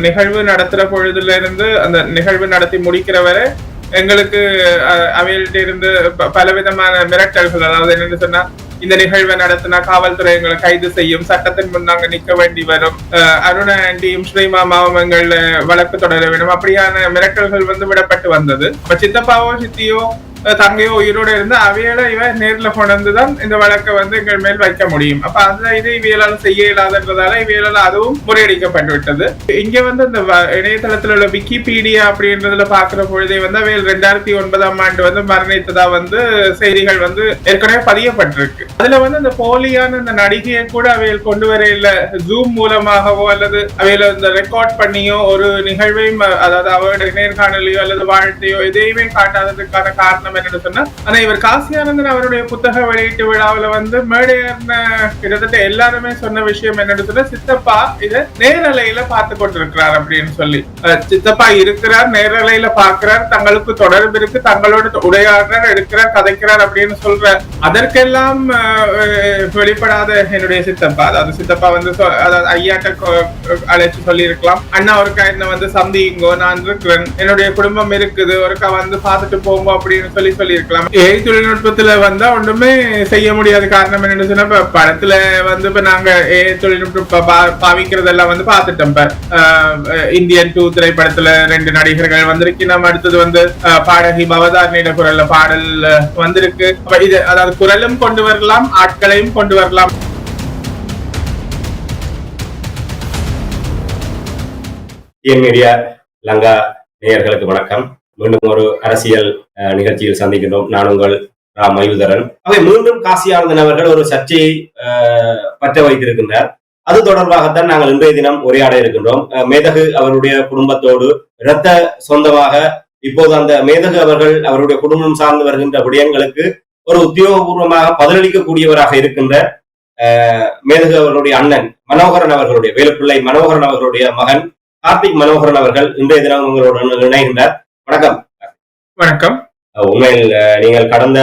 நிகழ்வு நடத்துற பொழுதுல இருந்து அந்த நிகழ்வு நடத்தி முடிக்கிற வரை எங்களுக்கு அவையிட்ட இருந்து ப- பலவிதமான மிரட்டல்கள் அதாவது என்னன்னு சொன்னா இந்த நிகழ்வை நடத்தினா காவல்துறை எங்களை கைது செய்யும் சட்டத்தின் முன் நாங்க நிக்க வேண்டி வரும். அருண அருணா ஆண்டியும் ஸ்ரீமாமாவும் எங்கள வழக்கு தொடர வேண்டும் அப்படியான மிரட்டல்கள் வந்து விடப்பட்டு வந்தது. அப்ப சித்தப்பாவோ சித்தியோ தங்கையோ உயிரோட இருந்து அவையில இவ நேர்ல கொண்டு தான் இந்த வழக்கை வந்து எங்கள் மேல் வைக்க முடியும். அப்ப அந்த இது இவியலால செய்ய இயலாதன்றதால இவியலால அதுவும் முறையடிக்கப்பட்டு விட்டது இங்க வந்து இந்த வ- இணையதளத்துல உள்ள விக்கிபீடியா அப்படின்றதுல பாக்குற பொழுதே வந்து அவையில் ரெண்டாயிரத்தி ஒன்பதாம் ஆண்டு வந்து மரணித்ததா வந்து செய்திகள் வந்து ஏற்கனவே பதியப்பட்டிருக்கு. அதுல வந்து இந்த போலியான இந்த நடிகையை கூட அவையில் கொண்டு வர இல்ல ஜூம் மூலமாகவோ அல்லது அவையில இந்த ரெக்கார்ட் பண்ணியோ ஒரு நிகழ்வையும் அதாவது அவருடைய நேர்காணலையோ அல்லது வாழ்த்தையோ எதையுமே காட்டாததுக்கான காரணம் என்னன்னு சொன்னா ஆனா இவர் காசியானந்தன் அவருடைய புத்தக வெளியீட்டு விழாவுல வந்து மேடையர்ன கிட்டத்தட்ட எல்லாருமே சொன்ன விஷயம் என்னன்னு சொன்னா சித்தப்பா இத நேரலையில பார்த்து கொண்டிருக்கிறார் அப்படின்னு சொல்லி. சித்தப்பா இருக்கிறார் நேரலையில பாக்குறார் தங்களுக்கு தொடர்பு இருக்கு தங்களோட உரையாடுறார் எடுக்கிறார் கதைக்கிறார் அப்படின்னு சொல்ற அதற்கெல்லாம் அஹ், வெளிப்படாத என்னுடைய சித்தப்பா. அதாவது சித்தப்பா வந்து அதாவது ஐயாட்ட அழைச்சு சொல்லி இருக்கலாம் அண்ணா ஒருக்கா என்ன வந்து சந்திங்கோ நான் இருக்கிறேன். என்னுடைய குடும்பம் இருக்குது ஒருக்கா வந்து பார்த்துட்டு போங்க அப்படின்னு சொல்லி சொல்லியிருக்கலாம். ஏஐ தொழில்நுட்பத்துல வந்தா ஒண்ணுமே செய்ய முடியாத காரணம் என்னன்னு சொன்னா இப்ப படத்துல வந்து இப்ப நாங்க ஏஐ தொழில்நுட்பம் பாவிக்கிறதெல்லாம் வந்து பாத்துட்டோம் இப்ப இந்தியன் டூ திரைப்படத்துல ரெண்டு நடிகர்கள் வந்திருக்கு. நம்ம அடுத்தது வந்து பாடகி பவதாரணியிட குரல்ல பாடல் வந்திருக்கு. இது அதாவது குரலும் கொண்டு வரலாம் ஆட்களையும் கொண்டு வரலாம். மீடியா லங்கா நேயர்களுக்கு வணக்கம். மீண்டும் ஒரு அரசியல் அஹ், நிகழ்ச்சியில் சந்திக்கின்றோம். நான் உங்கள் ரா. மயூதரன். அவை மீண்டும் காசியானந்தன் அவர்கள் ஒரு சர்ச்சையை பற்ற வைத்திருக்கின்றார். அது தொடர்பாகத்தான் நாங்கள் இன்றைய தினம் உரையாட இருக்கின்றோம். மேதகு அவருடைய குடும்பத்தோடு இரத்த சொந்தமாக இப்போது அந்த மேதகு அவர்கள் அவருடைய குடும்பம் சார்ந்து வருகின்ற விடயங்களுக்கு ஒரு உத்தியோகபூர்வமாக பதிலளிக்கக்கூடியவராக இருக்கின்ற மேதகு அவர்களுடைய அண்ணன் மனோகரன் அவர்களுடைய வேலுப்பிள்ளை மனோகரன் அவர்களுடைய மகன் கார்த்திக் மனோகரன் அவர்கள் இன்றைய தினம் உங்களுடன் இணைகின்றார். வணக்கம். வணக்கம். உண்மையில் நீங்கள் கடந்த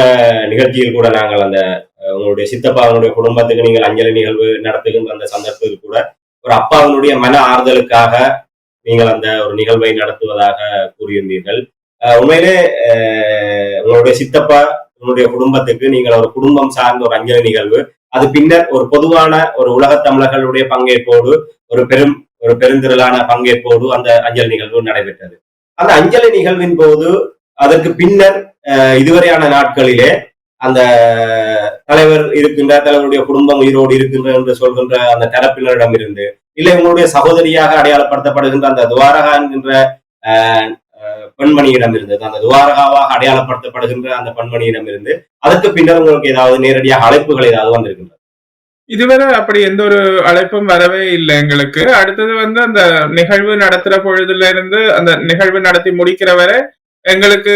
நிகழ்ச்சியில் கூட நாங்கள் அந்த உங்களுடைய சித்தப்பாவினுடைய குடும்பத்துக்கு நீங்கள் அஞ்சலி நிகழ்வு நடத்துகின்ற அந்த சந்தர்ப்பத்தில் கூட ஒரு அப்பாவினுடைய மன ஆறுதலுக்காக நீங்கள் அந்த ஒரு நிகழ்வை நடத்துவதாக கூறியிருந்தீர்கள். உண்மையிலே உங்களுடைய சித்தப்பா உங்களுடைய குடும்பத்துக்கு நீங்கள் ஒரு குடும்பம் சார்ந்த ஒரு அஞ்சலி நிகழ்வு. அது பின்னர் ஒரு பொதுவான ஒரு உலகத் தமிழர்களுடைய பங்கேற்போடு ஒரு பெரும் ஒரு பெருந்திரளான பங்கேற்போடு அந்த அஞ்சல் நிகழ்வு நடைபெற்றது. அந்த அஞ்சலி நிகழ்வின் போது அதற்கு பின்னர் அஹ், இதுவரையான நாட்களிலே அந்த தலைவர் இருக்கின்ற தலைவருடைய குடும்பம் உயிரோடு இருக்கின்ற என்று சொல்கின்ற அந்த தரப்பினரிடம் இருந்து இல்லை உங்களுடைய சகோதரியாக அடையாளப்படுத்தப்படுகின்ற அந்த துவாரகா என்கின்ற அஹ், அஹ், பெண்மணியிடம் இருந்தது அந்த துவாரகாவாக அடையாளப்படுத்தப்படுகின்ற அந்த பெண்மணியிடம் இருந்து அதற்கு பின்னர் உங்களுக்கு ஏதாவது நேரடியாக அழைப்புகள் ஏதாவது வந்திருக்கின்றன? இதுவரை அப்படி எந்த ஒரு அழைப்பும் வரவே இல்லை எங்களுக்கு. அடுத்தது வந்து அந்த நிகழ்வு நடத்துற பொழுதுல இருந்து அந்த நிகழ்வு நடத்தி முடிக்கிற வரை எங்களுக்கு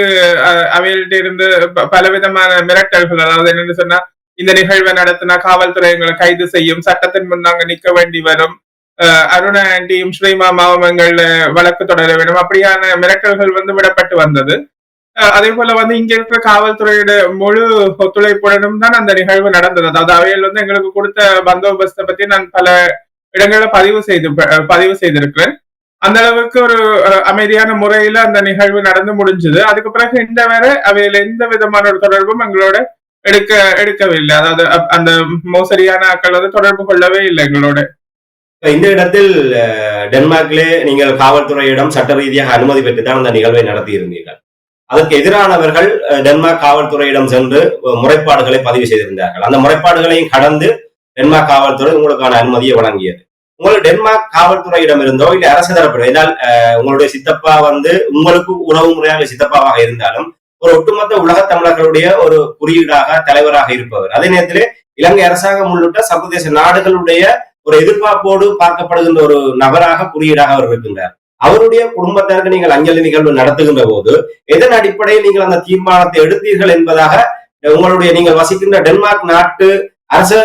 அவையிட்ட இருந்து ப- பலவிதமான மிரட்டல்கள் அதாவது என்னன்னு சொன்னா இந்த நிகழ்வை நடத்தினா காவல்துறை எங்களை கைது செய்யும் சட்டத்தின் முன் நாங்க நிக்க வேண்டி வரும். அஹ், அருணா ஆண்டியும் ஸ்ரீமா எங்கள வழக்கு தொடர வேண்டும் அப்படியான மிரட்டல்கள் வந்து விடப்பட்டு வந்தது. அதே போல வந்து இங்க இருக்கிற காவல்துறையோட முழு ஒத்துழைப்புடனும் தான் அந்த நிகழ்வு நடந்தது. அதாவது அவையில் வந்து எங்களுக்கு கொடுத்த பந்தோபஸ்தை பத்தி நான் பல இடங்கள்ல பதிவு செய்து பதிவு செய்திருக்கிறேன். அந்த அளவுக்கு ஒரு அமைதியான முறையில அந்த நிகழ்வு நடந்து முடிஞ்சது. அதுக்கு பிறகு இந்த வரை அவையில எந்த விதமான ஒரு தொடர்பும் எங்களோட எடுக்க எடுக்கவில்லை. அதாவது அந்த மோசடியான ஆக்கள் வந்து தொடர்பு கொள்ளவே இல்லை எங்களோட. இந்த இடத்தில் டென்மார்க்லேயே நீங்கள் காவல்துறையிடம் சட்ட ரீதியாக அனுமதி பெற்றுதான் அந்த நிகழ்வை நடத்தி இருந்தீர்கள் அதற்கு எதிரானவர்கள் டென்மார்க் காவல்துறையிடம் சென்று முறைப்பாடுகளை பதிவு செய்திருந்தார்கள். அந்த முறைப்பாடுகளையும் கடந்து டென்மார்க் காவல்துறை உங்களுக்கான அனுமதியை வழங்கியது. உங்களுக்கு டென்மார்க் காவல்துறையிடம் இருந்தோ இல்லை அரசு தரப்பிடம் ஏனால் அஹ், உங்களுடைய சித்தப்பா வந்து உங்களுக்கு உறவு முறையாக சித்தப்பாவாக இருந்தாலும் ஒரு ஒட்டுமொத்த உலக தமிழர்களுடைய ஒரு குறியீடாக தலைவராக இருப்பவர். அதே நேரத்திலே இலங்கை அரசாங்கம் உள்ளிட்ட சர்வதேச நாடுகளுடைய ஒரு எதிர்பார்ப்போடு பார்க்கப்படுகின்ற ஒரு நபராக குறியீடாக அவர் இருக்கின்றார். அவருடைய குடும்பத்தினருக்கு நீங்கள் அஞ்சலி நிகழ்வு நடத்துகின்ற போது எதன் அடிப்படையில் நீங்கள் அந்த தீர்மானத்தை எடுத்தீர்கள் என்பதாக உங்களுடைய நீங்கள் வசிக்கின்ற டென்மார்க் நாட்டு அரசு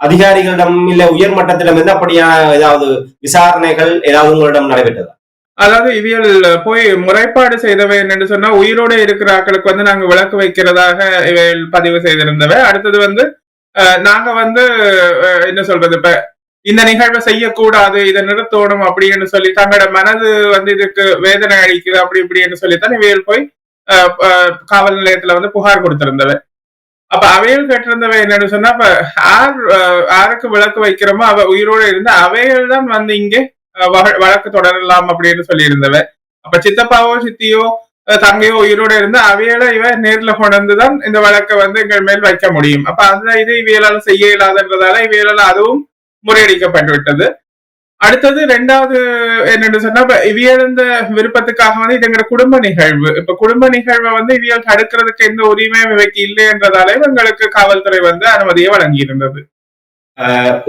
அதிகாரிகளிடம் இல்ல உயர் மட்டத்திடம் இருந்து அப்படியான ஏதாவது விசாரணைகள் ஏதாவது உங்களிடம் நடைபெற்றதா? அதாவது இவியல் போய் முறைப்பாடு செய்தவை என்னன்னு சொன்னா உயிரோட இருக்கிற ஆக்களுக்கு வந்து நாங்க விளக்கு வைக்கிறதாக இவையில் பதிவு செய்திருந்தவை. அடுத்தது வந்து நாங்க வந்து அஹ், என்ன சொல்றது இப்ப இந்த நிகழ்வை செய்யக்கூடாது இதை நிறுத்தணும் அப்படின்னு சொல்லி தங்களோட மனது வந்து இதுக்கு வேதனை அளிக்குது அப்படி இப்படின்னு சொல்லித்தான் இவையில் போய் அஹ், காவல் நிலையத்துல வந்து புகார் கொடுத்திருந்தவ அப்ப அவையில் கேட்டிருந்தவ என்னன்னு சொன்னா இப்ப யார் யாருக்கு விளக்கு வைக்கிறோமோ அவ உயிரோட இருந்து அவையில் தான் வந்து இங்கே வழக்கு தொடரலாம் அப்படின்னு சொல்லி இருந்தவன் அப்ப சித்தப்பாவோ சித்தியோ தங்கையோ உயிரோட இருந்து அவையில இவ நேர்ல கொண்டு இந்த வழக்கை வந்து எங்கள் மேல் வைக்க முடியும். அப்ப அந்த இது இவையலால செய்ய இல்லாதன்றதால இவையலால அதுவும் முறியடிக்கப்பட்டுவிட்டது. அடுத்தது ரெண்டாவது என்னன்னு சொன்னா இப்ப இவியல் இந்த விருப்பத்துக்காக வந்து இது எங்களோட குடும்ப நிகழ்வு. இப்ப குடும்ப நிகழ்வை வந்து இவியல் தடுக்கிறதுக்கு எந்த உரிமையும் இவைக்கு இல்லைன்றதாலே எங்களுக்கு காவல்துறை வந்து அனுமதியை வழங்கி இருந்தது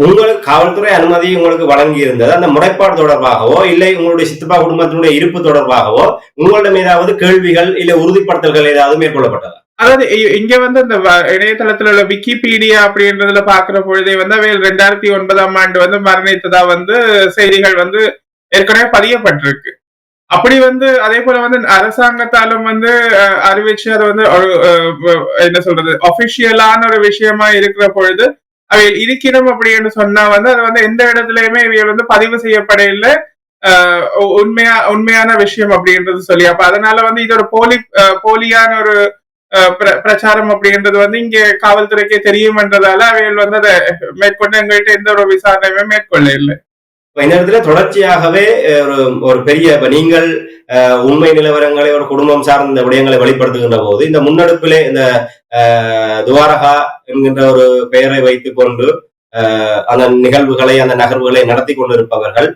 உங்களுக்கு காவல்துறை அனுமதி உங்களுக்கு வழங்கி இருந்தது அந்த முறைப்பாடு தொடர்பாகவோ இல்லை உங்களுடைய சித்தப்பா குடும்பத்தினுடைய இருப்பு தொடர்பாகவோ உங்களிடம் ஏதாவது கேள்விகள் இல்லை உறுதிப்படுத்தல்கள் ஏதாவது மேற்கொள்ளப்பட்டது? அதாவது இ- இங்க வந்து இந்த வ- இணையதளத்துல உள்ள விக்கிபீடியா அப்படின்றதுல பாக்குற பொழுதே வந்து அவையில் ரெண்டாயிரத்தி ஒன்பதாம் ஆண்டு வந்து மரணித்ததா வந்து செய்திகள் வந்து ஏற்கனவே பதியப்பட்டிருக்கு. அப்படி வந்து அதே போல வந்து அரசாங்கத்தாலும் வந்து அறிவிச்சு அதை வந்து ஒரு என்ன சொல்றது அபிஷியலான ஒரு விஷயமா இருக்கிற பொழுது அவை இருக்கணும் அப்படின்னு சொன்னா வந்து அது வந்து எந்த இடத்துலயுமே இவைகள் வந்து பதிவு செய்யப்பட இல்லை. உண்மையா உண்மையான விஷயம் அப்படின்றது சொல்லி. அப்ப அதனால வந்து இது ஒரு போலி அஹ், போலியான ஒரு பிரச்சாரம் அப்படின்றது வந்து இங்க காவல்துறைக்கே தெரியும்ன்றதால அவைகள் வந்து அதை மேற்கொண்டு எங்கள்கிட்ட எந்த ஒரு விசாரணையுமே மேற்கொள்ள இல்லை இந்த இடத்துல தொடர்ச்சியாகவே ஒரு ஒரு பெரிய இப்ப நீங்கள் உண்மை நிலவரங்களை ஒரு குடும்பம் சார்ந்த விடயங்களை வெளிப்படுத்துகின்ற போது இந்த முன்னெடுப்பிலே இந்த துவாரகா என்கின்ற ஒரு பெயரை வைத்துக் கொண்டு அந்த நிகழ்வுகளை அந்த நகர்வுகளை நடத்தி கொண்டிருப்பவர்கள்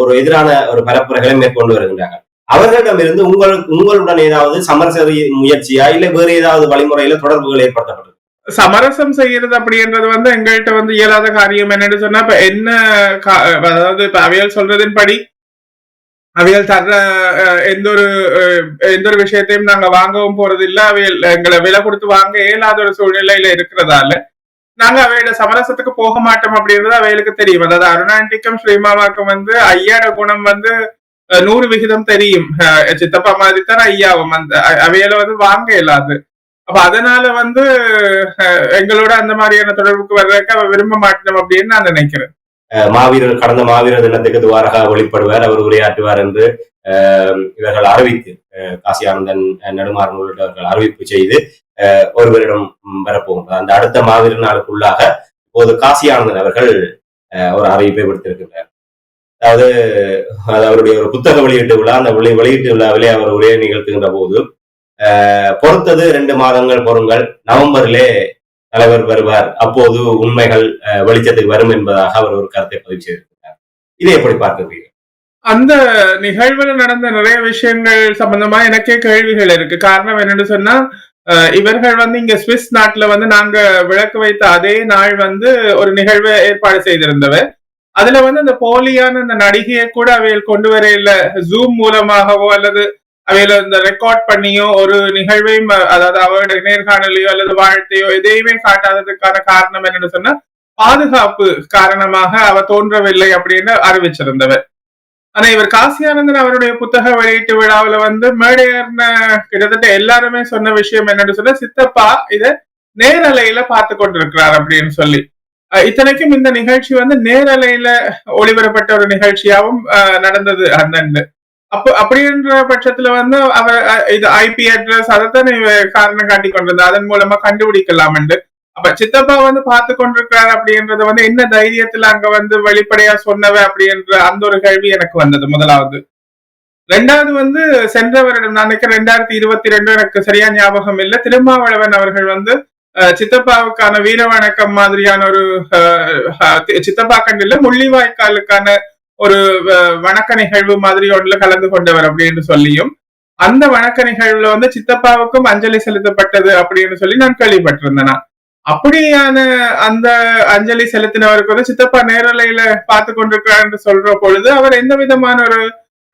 ஒரு எதிரான ஒரு பரப்புரைகளை மேற்கொண்டு வருகின்றார்கள். அவர்களிடமிருந்து உங்கள் உங்களுடன் ஏதாவது சமரச முயற்சியா இல்லை வேறு ஏதாவது வழிமுறையில தொடர்புகள் ஏற்படுத்தப்பட்டது? சமரசம் செய்யறது அப்படின்றது வந்து எங்கள்கிட்ட வந்து இயலாத காரியம் என்னன்னு சொன்னா இப்ப என்ன கா- அதாவது இப்ப அவையல் சொல்றதின்படி அவையல் தர்ற அஹ், எந்த ஒரு அஹ், எந்த ஒரு விஷயத்தையும் நாங்க வாங்கவும் போறது இல்ல அவையல் எங்களை விலை கொடுத்து வாங்க இயலாத ஒரு சூழ்நிலையில இருக்கிறதால நாங்க அவையோட சமரசத்துக்கு போக மாட்டோம் அப்படின்றது அவைகளுக்கு தெரியும். அதாவது அருணாண்டிக்கும் ஸ்ரீமாமாக்கும் வந்து ஐயாட குணம் வந்து நூறு விகிதம் தெரியும் அஹ், சித்தப்பா மாதிரி தான் ஐயாவும் அந்த அவையில வந்து வாங்க இயலாது அப்ப அதனால வந்து எங்களோட அந்த மாதிரியான தொடர்புக்கு வர்றதுக்கு அவ விரும்ப மாட்டோம் அப்படின்னு நான் நினைக்கிறேன் மாவீரர் கடந்த மாவீரர் தினத்துக்கு துவாரகா வெளிப்படுவார் அவர் உரையாற்றுவார் என்று இவர்கள் அறிவித்து காசி ஆனந்தன் அஹ், நெடுமாறன் உள்ளிட்டவர்கள் அறிவிப்பு செய்து அஹ், ஒருவரிடம் ம், அந்த அடுத்த மாவீரர் நாளுக்குள்ளாக இப்போது காசி ஆனந்தன் அவர்கள் ஒரு அறிவிப்பை விடுத்திருக்கின்றார் அதாவது அது அவருடைய ஒரு புத்தக வெளியீட்டு விழா அந்த வெளியீட்டு விழாவிலே அவர் உரையை நிகழ்த்துகின்ற போது பொறுத்தது ரெண்டு மாதங்கள் பொறுங்கள். நவம்பரிலே தலைவர் வருவார். அப்போது உண்மைகள் அஹ், வெளிச்சத்துக்கு வரும் என்பதாக அவர் ஒரு கருத்தை பதிவு செய்திருக்கிறார். இதை எப்படி பார்க்கிறீர்கள்? அந்த நிகழ்வுல நடந்த நிறைய விஷயங்கள் சம்பந்தமா எனக்கே கேள்விகள் இருக்கு. காரணம் என்னன்னு சொன்னா அஹ், இவர்கள் வந்து இங்க சுவிஸ் நாட்டுல வந்து நாங்க விளக்கு வைத்த அதே நாள் வந்து ஒரு நிகழ்வை ஏற்பாடு செய்திருந்தவர். அதுல வந்து அந்த போலியான அந்த நடிகையை கூட அவையில் கொண்டு வர இல்ல ஜூம் மூலமாகவோ அல்லது அவையில இந்த ரெக்கார்ட் பண்ணியோ ஒரு நிகழ்வையும் அதாவது அவரோட நேர்காணலையோ அல்லது வாழ்த்தையோ எதையுமே காட்டாததுக்கான காரணம் என்னன்னு சொன்னா பாதுகாப்பு காரணமாக அவ தோன்றவில்லை அப்படின்னு அறிவிச்சிருந்தவர். ஆனா இவர் காசியானந்தன் அவருடைய புத்தக வெளியீட்டு விழாவுல வந்து மேடையர்ன கிட்டத்தட்ட எல்லாருமே சொன்ன விஷயம் என்னன்னு சொன்னா சித்தப்பா இத நேரலையில பார்த்து கொண்டிருக்கிறார் அப்படின்னு சொல்லி. இத்தனைக்கும் இந்த நிகழ்ச்சி வந்து நேரலையில ஒளிபரப்பட்ட ஒரு நிகழ்ச்சியாவும் அஹ், நடந்தது அண்ணன்ல. அப்போ அப்படின்ற பட்சத்துல வந்து அவர் இது ஐபி அட்ரஸ் அதைத்தான் காரணம் காட்டி கொண்டிருந்தா அதன் மூலமா கண்டுபிடிக்கலாம் அப்ப சித்தப்பா வந்து பார்த்து கொண்டிருக்கிறார் அப்படின்றது வந்து என்ன தைரியத்துல அங்க வந்து வெளிப்படையா சொன்னவ அப்படின்ற அந்த ஒரு கேள்வி எனக்கு வந்தது முதலாவது. ரெண்டாவது வந்து சென்ற வருடம் நான் நினைக்கிறேன் ரெண்டாயிரத்தி இருபத்தி ரெண்டு எனக்கு சரியா ஞாபகம் இல்லை. திருமாவளவன் அவர்கள் வந்து சித்தப்பாவுக்கான வீர வணக்கம் மாதிரியான ஒரு அஹ், சித்தப்பா கண்டில முள்ளிவாய்க்காலுக்கான ஒரு வணக்க நிகழ்வு மாதிரி ஒன்றுல கலந்து கொண்டவர் அப்படின்னு சொல்லியும் அந்த வணக்க நிகழ்வுல வந்து சித்தப்பாவுக்கும் அஞ்சலி செலுத்தப்பட்டது அப்படின்னு சொல்லி நான் கேள்விப்பட்டிருந்தேனா நான். அப்படியான அந்த அஞ்சலி செலுத்தினவருக்கு வந்து சித்தப்பா நேரலையில பார்த்து கொண்டிருக்கிறார் என்று சொல்ற பொழுது அவர் எந்த விதமான ஒரு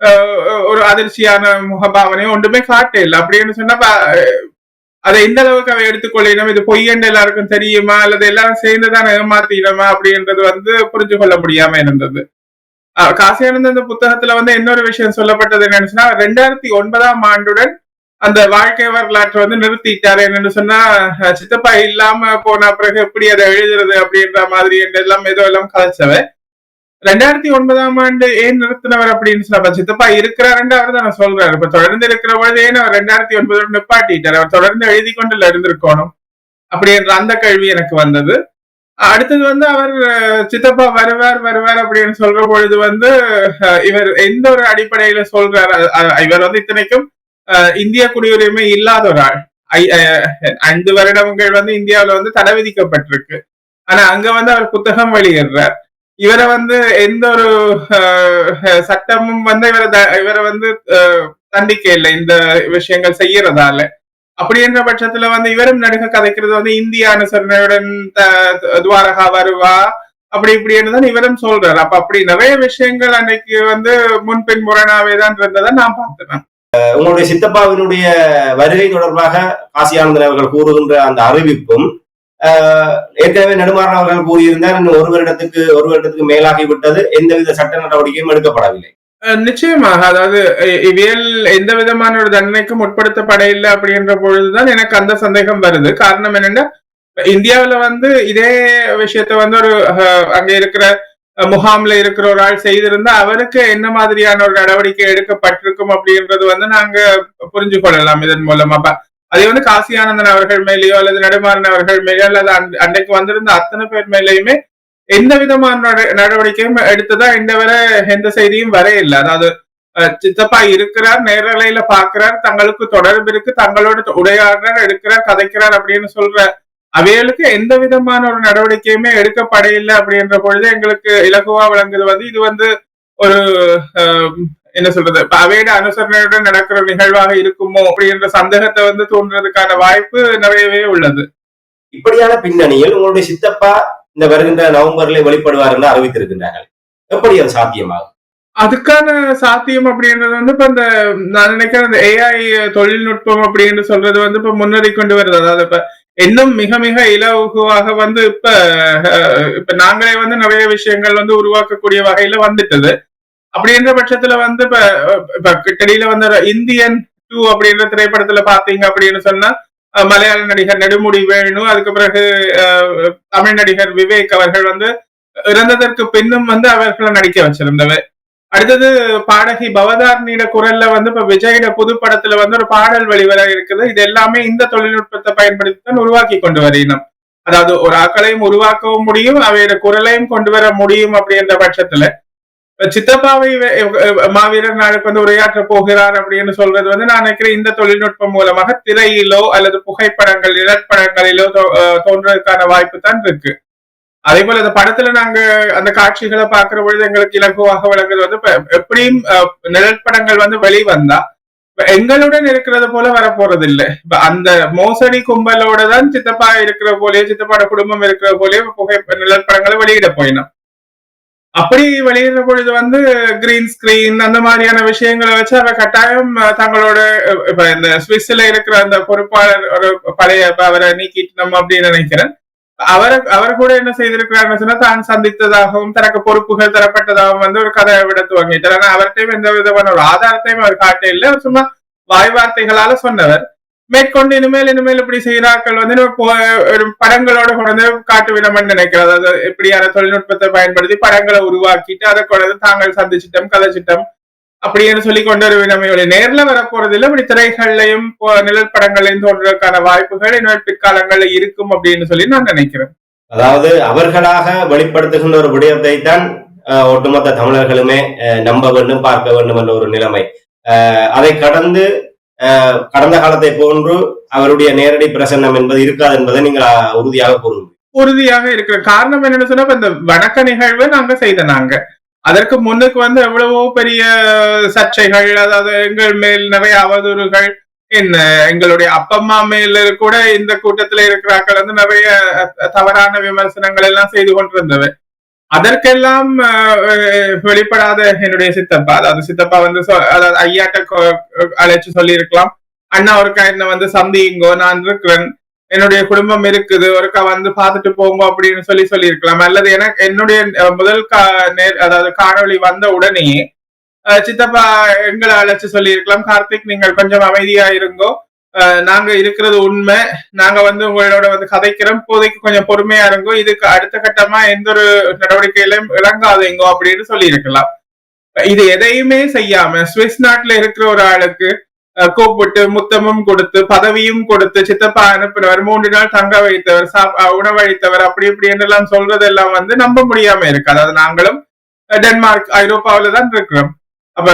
அஹ், ஒரு அதிர்ச்சியான முகபாவனையும் ஒன்றுமே காட்ட இல்லை அப்படின்னு சொன்னா அதை எந்த அளவுக்கு அவ எடுத்துக்கொள்ளினோம் இது பொய்யண்டு எல்லாருக்கும் தெரியுமா? அல்லது எல்லாரும் சேர்ந்துதான் ஏமாத்தினோமா? அப்படின்றது வந்து புரிஞ்சு கொள்ள முடியாம இருந்தது. அஹ், காசியானந்த இந்த புத்தகத்துல வந்து இன்னொரு விஷயம் சொல்லப்பட்டது என்னன்னு சொன்னா ரெண்டாயிரத்தி ஒன்பதாம் ஆண்டுடன் அந்த வாழ்க்கை வரலாற்றை வந்து நிறுத்திட்டாரு. என்னன்னு சொன்னா சித்தப்பா இல்லாம போன பிறகு எப்படி அதை எழுதுறது அப்படின்ற மாதிரி எல்லாம் ஏதோ எல்லாம் கதைச்சவன். ரெண்டாயிரத்தி ஒன்பதாம் ஆண்டு ஏன் நிறுத்தினவர் அப்படின்னு சொல்ல சித்தப்பா இருக்கிறாருன்னு அவர் தான் சொல்றாரு. இப்ப தொடர்ந்து இருக்கிற பொழுது ஏன் அவர் ரெண்டாயிரத்தி ஒன்பதோட நிப்பாட்டிட்டார்? அவர் தொடர்ந்து எழுதி கொண்டுல இருந்திருக்கணும். அப்படி என்ற அந்த கேள்வி எனக்கு வந்தது. அடுத்தது வந்து அவர் சித்தப்பா வருவார் வருவார் அப்படின்னு சொல்ற பொழுது வந்து இவர் எந்த ஒரு அடிப்படையில சொல்றாரு? இவர் வந்து இத்தனைக்கும் இந்திய குடியுரிமை இல்லாத ஒரு ஆள். அஹ், ஐந்து வருடங்கள் வந்து இந்தியாவுல வந்து தடை விதிக்கப்பட்டிருக்கு. ஆனா அங்க வந்து அவர் புத்தகம் வெளியிடுறார். இவரை வந்து எந்த ஒரு அஹ், சட்டமும் வந்து இவரை த- இவரை வந்து தண்டிக்க இல்லை இந்த விஷயங்கள் செய்யறதால. அப்படி என்ற பட்சத்துல வந்து இவரும் நடுக கதைக்கிறது வந்து இந்திய அனுசரணையுடன் த- துவாரகா வருவா? அப்படி இப்படின்னு தான் இவரும் சொல்றாரு. அப்ப அப்படி நிறைய விஷயங்கள் அன்னைக்கு வந்து முன்பின் முரணாவே தான் இருந்ததை நான் பார்த்தேன். உங்களுடைய சித்தப்பாவினுடைய வருகை தொடர்பாக காசியானந்தன் அவர்கள் கூறுகின்ற அந்த அறிவிப்பும் ஏற்கனவே நெடுமாறன் அவர்கள் கூறியிருந்தார் இன்னும் ஒரு வருடத்துக்கு ஒரு வருடத்துக்கு மேலாகி விட்டது எந்தவித சட்ட நடவடிக்கையும் எடுக்கப்படவில்லை. நிச்சயமாக அதாவது இவையல் இவியல் எந்த விதமான ஒரு தண்டனைக்கும் உட்படுத்தப்பட இல்லை அப்படின்ற பொழுதுதான் எனக்கு அந்த சந்தேகம் வருது. காரணம் என்னன்னா இந்தியாவுல வந்து இதே விஷயத்த வந்து ஒரு அஹ், அங்க இருக்கிற முகாம்ல இருக்கிற ஒரு ஆள் செய்திருந்தா அவருக்கு என்ன மாதிரியான ஒரு நடவடிக்கை எடுக்கப்பட்டிருக்கும் அப்படின்றது வந்து நாங்க புரிஞ்சு கொள்ளலாம் இதன் மூலமா. அதே வந்து காசி ஆனந்தன் அவர்கள் மேலேயோ அல்லது நடுமாறன் அவர்கள் மேலேயோ அல்லது அன்- அன்னைக்கு வந்திருந்த அத்தனை பேர் மேலேயுமே எந்த விதமான நடவடிக்கையும் எடுத்ததா இந்த வரை எந்த செய்தியும் வர இல்லை அதாவது சித்தப்பா இருக்கிறார் நேரலையில பாக்குறார் தங்களுக்கு தொடர்பு இருக்கு தங்களோட உடையாடுறார் எடுக்கிறார் கதைக்கிறார் அப்படின்னு சொல்ற அவைகளுக்கு எந்த விதமான ஒரு நடவடிக்கையுமே எடுக்கப்படையில்லை அப்படின்ற பொழுது எங்களுக்கு இலகுவா விளங்குது வந்து இது வந்து ஒரு என்ன சொல்றது? இப்ப அவையோட அனுசரணையுடன் நடக்கிற நிகழ்வாக இருக்குமோ அப்படின்ற சந்தேகத்தை வந்து தோன்றதுக்கான வாய்ப்பு நிறையவே உள்ளது. இப்படியான பின்னணியில் உங்களுடைய சித்தப்பா இந்த வருகின்ற நவம்பர்ல வெளிப்படுவார் என்று அறிவித்திருக்கின்றார்கள். எப்படி அது சாத்தியமாகும்? அதுக்கான சாத்தியம் அப்படின்றது வந்து இப்ப இந்த நான் நினைக்கிறேன் இந்த ஏஐ தொழில்நுட்பம் அப்படின்னு சொல்றது வந்து இப்ப முன்னேறி கொண்டு வருது. அதாவது இப்ப இன்னும் மிக மிக இலகுவாக வந்து இப்ப இப்ப நாங்களே வந்து நிறைய விஷயங்கள் வந்து உருவாக்கக்கூடிய வகையில வந்துட்டது. அப்படின்ற பட்சத்துல வந்து இப்ப இப்ப கிட்டடியில வந்து இந்தியன் டூ அப்படின்ற திரைப்படத்துல பாத்தீங்க அப்படின்னு சொன்னா மலையாள நடிகர் நெடுமுடி வேணு அதுக்கு பிறகு அஹ், தமிழ் நடிகர் விவேக் அவர்கள் வந்து இறந்ததற்கு பின்னும் வந்து அவர்களை நடிக்க வச்சிருந்தவர் அடுத்தது பாடகி பவதாரணியோட குரல்ல வந்து இப்ப விஜயோட புது படத்துல வந்து ஒரு பாடல் வெளிவர இருக்குது. இது எல்லாமே இந்த தொழில்நுட்பத்தை பயன்படுத்தி தான் உருவாக்கி கொண்டு வரையணும் அதாவது ஒரு ஆக்களையும் உருவாக்கவும் முடியும் அவையோட குரலையும் கொண்டு வர முடியும் அப்படின்ற பட்சத்துல சித்தப்பாவை மாவீரர் நாளுக்கு வந்து உரையாற்ற போகிறார் அப்படின்னு சொல்றது வந்து நான் நினைக்கிறேன் இந்த தொழில்நுட்பம் மூலமாக திரையிலோ அல்லது புகைப்படங்கள் நிழற்படங்களிலோ அஹ் தோன்றதுக்கான வாய்ப்பு தான் இருக்கு. அதே போல இந்த படத்துல நாங்க அந்த காட்சிகளை பாக்குற பொழுது எங்களுக்கு இலகுவாக விளங்குது வந்து எப்படியும் நிழற்படங்கள் வந்து வெளிவந்தா இப்ப எங்களுடன் இருக்கிறது போல வரப்போறது இல்லை இப்ப அந்த மோசடி கும்பலோட தான் சித்தப்பா இருக்கிற போலயே சித்தப்பாட குடும்பம் இருக்கிற போலயே புகை நிழற்படங்களை வெளியிட போயினோம். அப்படி வெளியிடுற பொழுது வந்து கிரீன் ஸ்கிரீன் அந்த மாதிரியான விஷயங்களை வச்சு அவ கட்டாயம் தங்களோட இப்ப இந்த சுவிஸ்ல இருக்கிற அந்த பொறுப்பாளர் ஒரு பழைய அவரை நீக்கிட்டோம் அப்படின்னு நினைக்கிறேன். அவர் அவர் கூட என்ன செய்திருக்கிறாருன்னு சொன்னா தான் சந்தித்ததாகவும் தனக்கு பொறுப்புகள் தரப்பட்டதாகவும் வந்து ஒரு கதையை விட துவங்கிட்டார். ஆனா அவர்கிட்டயும் எந்த விதமான ஒரு ஆதாரத்தையும் அவர் காட்ட இல்லை சும்மா வாய் வார்த்தைகளால சொன்னவர். மேற்கொண்டு இனிமேல் இனிமேல் இப்படி செய்கிறாக்கள் வந்து நம்ம படங்களோட கொண்டு காட்டு விடணும்னு நினைக்கிறது அதாவது இப்படியான தொழில்நுட்பத்தை பயன்படுத்தி படங்களை உருவாக்கிட்டு அதை கொண்டு தாங்கள் சந்திச்சிட்டம் கதைச்சிட்டம் அப்படின்னு சொல்லி கொண்டு ஒரு வினமையோட நேர்ல வரப்போறது இல்லை இப்படி திரைகள்லையும் போ- நிழல் படங்களையும் தோன்றதுக்கான வாய்ப்புகள் இன்னொரு பிற்காலங்கள்ல இருக்கும் அப்படின்னு சொல்லி நான் நினைக்கிறேன். அதாவது அவர்களாக வெளிப்படுத்துகின்ற ஒரு விடயத்தை தான் ஒட்டுமொத்த தமிழர்களுமே அஹ், நம்ப வேண்டும் பார்க்க வேண்டும் என்ற ஒரு நிலைமை. அஹ், அதை கடந்து கடந்த காலத்தை போன்று அவருடைய நேரடி பிரசன்னம் என்பது இருக்காது என்பதை நீங்கள் உறுதியாக கூறுங்கள். உறுதியாக இருக்கிற காரணம் என்னன்னு சொன்னா இந்த வணக்க நிகழ்வு நாங்க செய்த நாங்க. அதற்கு முன்னுக்கு வந்து எவ்வளவோ பெரிய சர்ச்சைகள் அதாவது எங்கள் மேல் நிறைய அவதூறுகள் என்ன எங்களுடைய அப்பம்மா மேல கூட இந்த கூட்டத்துல இருக்கிறார்கள் வந்து நிறைய அஹ், தவறான விமர்சனங்கள் எல்லாம் செய்து கொண்டிருந்தவர் அதற்கெல்லாம் அஹ், வெளிப்படாத என்னுடைய சித்தப்பா. அதாவது சித்தப்பா வந்து அதாவது ஐயாட்ட அழைச்சு சொல்லி இருக்கலாம் அண்ணா ஒருக்கா என்ன வந்து சந்திங்கோ நான் இருக்கிறேன். என்னுடைய குடும்பம் இருக்குது ஒருக்கா வந்து பார்த்துட்டு போங்க அப்படின்னு சொல்லி சொல்லி இருக்கலாம் அல்லது எனக்கு என்னுடைய முதல் கா நேர் அதாவது காணொளி வந்த உடனேயே சித்தப்பா எங்களை அழைச்சு சொல்லி இருக்கலாம் கார்த்திக் நீங்கள் கொஞ்சம் அமைதியா இருங்கோ. நாங்க இருக்கிறது உண்மை. நாங்க வந்து உங்களோட வந்து கதைக்கிறோம். இப்போதைக்கு கொஞ்சம் பொறுமையா இருங்கோ. இதுக்கு அடுத்த கட்டமா எந்த ஒரு நடவடிக்கையிலும் இறங்காதீங்கோ அப்படின்னு சொல்லி இருக்கலாம் இது எதையுமே செய்யாம சுவிஸ் நாட்டுல இருக்கிற ஒரு ஆளுக்கு கூப்பிட்டு முத்தமும் கொடுத்து பதவியும் கொடுத்து சித்தப்பா அனுப்பினவர் மூன்று நாள் தங்க வைத்தவர் சாப்- அஹ், அப்படி இப்படி என்றெல்லாம் சொல்றதெல்லாம் வந்து நம்ப முடியாம இருக்கு அதாவது நாங்களும் டென்மார்க் ஐரோப்பாவில தான் இருக்கிறோம். அப்ப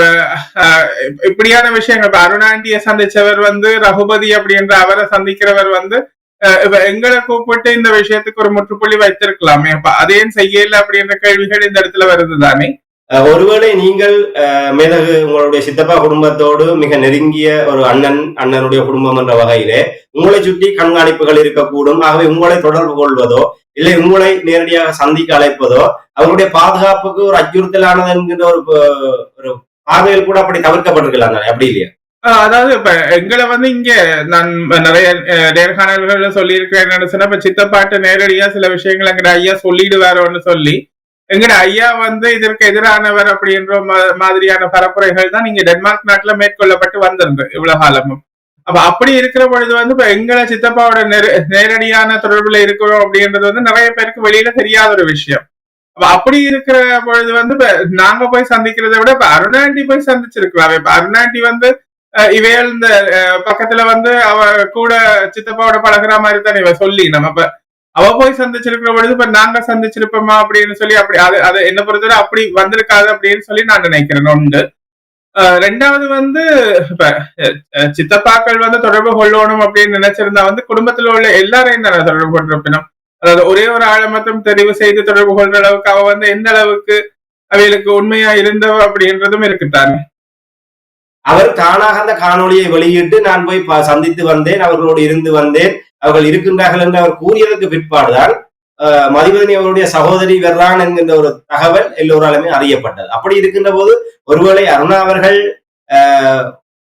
அஹ், இப்படியான விஷயங்கள். இப்ப அருணாண்டிய சந்திச்சவர் வந்து ரகுபதி அப்படின்ற அவரை சந்திக்கிறவர் வந்து எங்களை கூப்பிட்டு இந்த விஷயத்துக்கு ஒரு முற்றுப்புள்ளி வைத்திருக்கலாமே. அப்ப அதையும் செய்யல அப்படின்ற கேள்விகள் இந்த இடத்துல வருது தானே? ஒருவேளை நீங்கள் மேலகு உங்களுடைய சித்தப்பா குடும்பத்தோடு மிக நெருங்கிய ஒரு அண்ணன் அண்ணனுடைய குடும்பம் என்ற வகையிலே உங்களை சுற்றி கண்காணிப்புகள் இருக்கக்கூடும். ஆகவே உங்களை தொடர்பு கொள்வதோ இல்லை உங்களை நேரடியாக சந்திக்க அழைப்பதோ அவருடைய பாதுகாப்புக்கு ஒரு அச்சுறுத்தலானது என்கின்ற ஒரு பார்வையில் கூட அப்படி தவிர்க்கப்பட்டிருக்கலாம் தானே அப்படி இல்லையா? அதாவது இப்ப எங்களை வந்து இங்க நான் நிறைய நேர்காணல்கள்ல சொல்லியிருக்கிறேன். என்னன்னு சொன்னா இப்ப சித்தப்பாட்டு நேரடியா சில விஷயங்கள் எங்கட ஐயா சொல்லிடுவாரோன்னு சொல்லி எங்கட ஐயா வந்து இதற்கு எதிரானவர் அப்படின்ற மாதிரியான பரப்புரைகள் தான் இங்க டென்மார்க் நாட்டுல மேற்கொள்ளப்பட்டு வந்திருந்து இவ்வளவு காலமும். அப்ப அப்படி இருக்கிற பொழுது வந்து இப்ப எங்களை சித்தப்பாவோட நேரடியான தொடர்புல இருக்கிறோம் அப்படின்றது வந்து நிறைய பேருக்கு வெளியில தெரியாத ஒரு விஷயம். அப்படி இருக்கிற பொழுது வந்து நாங்க போய் சந்திக்கிறத விட இப்ப அருணாண்டி போய் சந்திச்சிருக்கலாம் இப்ப அருணாண்டி வந்து அஹ் இந்த அஹ், பக்கத்துல வந்து அவ கூட சித்தப்பாவோட பழகுற மாதிரி தானே இவ சொல்லி நம்ம இப்ப அவ போய் சந்திச்சிருக்கிற பொழுது இப்ப நாங்க சந்திச்சிருப்போமா அப்படின்னு சொல்லி அப்படி அது அது என்ன பொறுத்தவரை அப்படி வந்திருக்காது அப்படின்னு சொல்லி நான் நினைக்கிறேன். உண்டு அஹ், ரெண்டாவது வந்து இப்ப சித்தப்பாக்கள் வந்து தொடர்பு கொள்ளணும் அப்படின்னு நினைச்சிருந்தா வந்து குடும்பத்துல உள்ள எல்லாரையும் தானே தொடர்பு கொண்டிருப்பினோம். அதாவது ஒரே ஒரு ஆளை மட்டும் தெரிவு செய்து தொடர்பு கொள்ற அளவுக்கு அவ வந்து எந்த அளவுக்கு அவைகளுக்கு உண்மையா இருந்தவ அப்படின்றதும் இருக்குத்தானே அவர் தானாக அந்த காணொளியை வெளியிட்டு நான் போய் சந்தித்து வந்தேன் அவர்களோடு இருந்து வந்தேன் அவர்கள் இருக்கின்றார்கள் என்று அவர் கூறியதற்கு பிற்பாடுதான் மதிவதனி அவருடைய சகோதரி வெர்ரான் என்கின்ற ஒரு தகவல் எல்லோராலுமே அறியப்பட்டது. அப்படி இருக்கின்ற போது ஒருவேளை அருணா அவர்கள்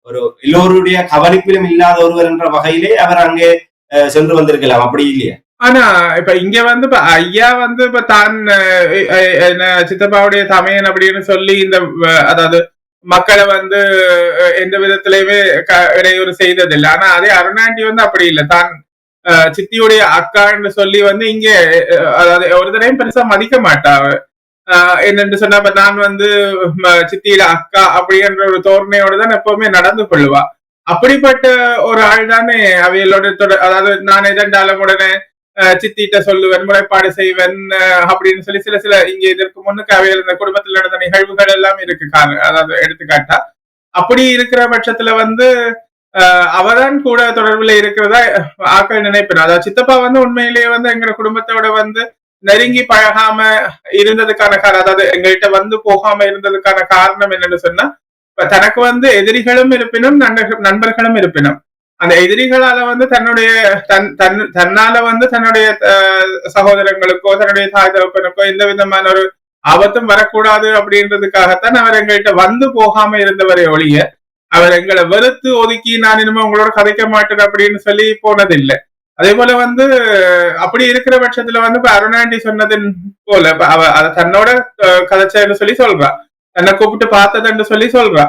ஒரு எல்லோருடைய கவனிப்பிலும் இல்லாத ஒருவர் என்ற வகையிலே அவர் அங்கே அஹ், சென்று வந்திருக்கலாம். அப்படி இல்லையா? ஆனா இப்ப இங்க வந்து இப்ப ஐயா வந்து இப்ப தான் என்ன சித்தப்பாவுடைய தமையன் அப்படின்னு சொல்லி இந்த அதாவது மக்களை வந்து எந்த விதத்திலயுமே க- இடையூறு செய்ததில்லை. ஆனா அதே அருணாண்டி வந்து அப்படி இல்லை. தான் சித்தியுடைய அக்கான்னு சொல்லி வந்து இங்க அதாவது ஒரு பெருசா மதிக்க மாட்டா என்னென்று அஹ், சொன்னா இப்ப நான் வந்து சித்தியில அக்கா அப்படின்ற ஒரு தோரணையோட தான் எப்பவுமே நடந்து கொள்ளுவா. அப்படிப்பட்ட ஒரு ஆள் தானே அவையலோட அதாவது நான் எதண்டாலும் உடனே சித்திட்ட சொல்லுவேன் முறைப்பாடு செய்வேன் அப்படின்னு சொல்லி சில சில இங்க இதற்கு முன்னுக்கு அவையில் இந்த குடும்பத்தில் நடந்த நிகழ்வுகள் எல்லாம் இருக்கு அதாவது எடுத்துக்காட்டா. அப்படி இருக்கிற பட்சத்துல வந்து அவதான் கூட தொடர்புல இருக்கிறதா ஆக்கள் நினைப்பேன். அதாவது சித்தப்பா வந்து உண்மையிலேயே வந்து எங்க குடும்பத்தோட வந்து நெருங்கி பழகாம இருந்ததுக்கான காரணம் அதாவது எங்கள்கிட்ட வந்து போகாம இருந்ததுக்கான காரணம் என்னன்னு சொன்னா இப்ப தனக்கு வந்து எதிரிகளும் இருப்பினும் நண்பர்கள் நண்பர்களும் இருப்பினும் அந்த எதிரிகளால வந்து தன்னுடைய தன் தன் தன்னால வந்து தன்னுடைய அஹ், சகோதரங்களுக்கோ தன்னுடைய தாய் தகப்பனுக்கோ எந்த விதமான ஒரு ஆபத்தும் வரக்கூடாது அப்படின்றதுக்காகத்தான் அவர் எங்கள்கிட்ட வந்து போகாம இருந்தவரை ஒழிய அவர் எங்களை வெறுத்து ஒதுக்கி நான் இனிமே உங்களோட கதைக்க மாட்டேன் அப்படின்னு சொல்லி போனதில்லை. அதே போல வந்து அப்படி இருக்கிற பட்சத்துல வந்து இப்ப அருணாண்டி சொன்னதின் போல அவ அத தன்னோட கதைச்சேன்னு சொல்லி சொல்றா. தன்னை கூப்பிட்டு பார்த்ததுன்னு சொல்லி சொல்றா.